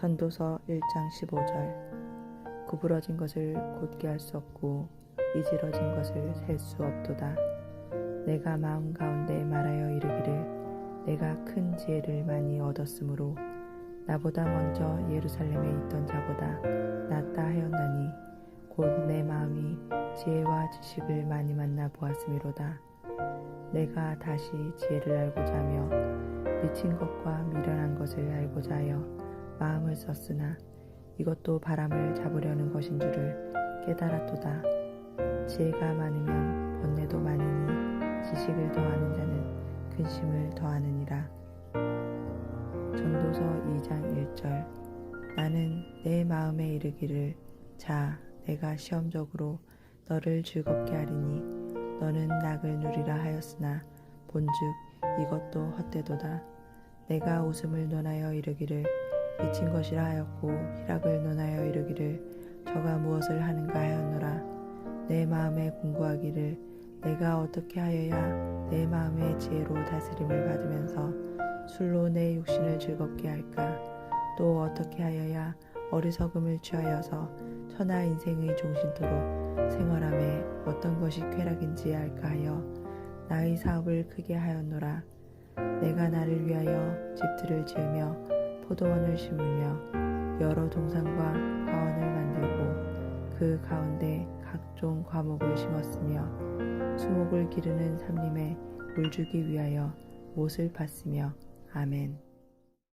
전도서 1장 15절 구부러진 것을 곧게 할 수 없고 이지러진 것을 셀 수 없도다. 내가 마음 가운데 말하여 이르기를 내가 큰 지혜를 많이 얻었으므로 나보다 먼저 예루살렘에 있던 자보다 낫다 하였나니 곧 내 마음이 지혜와 지식을 많이 만나 보았음이로다. 내가 다시 지혜를 알고자 하며 미친 것과 미련한 것을 알고자 하여 마음을 썼으나 이것도 바람을 잡으려는 것인 줄을 깨달았도다. 지혜가 많으면 번뇌도 많으니 지식을 더하는 자는 근심을 더하느니라. 전도서 2장 1절 나는 내 마음에 이르기를 자 내가 시험적으로 너를 즐겁게 하리니 너는 낙을 누리라 하였으나 본즉 이것도 헛되도다. 내가 웃음을 논하여 이르기를 미친 것이라 하였고 희락을 논하여 이르기를 저가 무엇을 하는가 하였노라. 내 마음에 공부하기를 내가 어떻게 하여야 내 마음의 지혜로 다스림을 받으면서 술로 내 육신을 즐겁게 할까? 또 어떻게 하여야 어리석음을 취하여서 천하 인생의 종신토록 생활함에 어떤 것이 쾌락인지 알까 하여 나의 사업을 크게 하였노라. 내가 나를 위하여 집들을 지으며 포도원을 심으며 여러 동산과 과원을 만들고 그 가운데 각종 과목을 심었으며 수목을 기르는 삼림에 물 주기 위하여 못을 팠으며 아멘.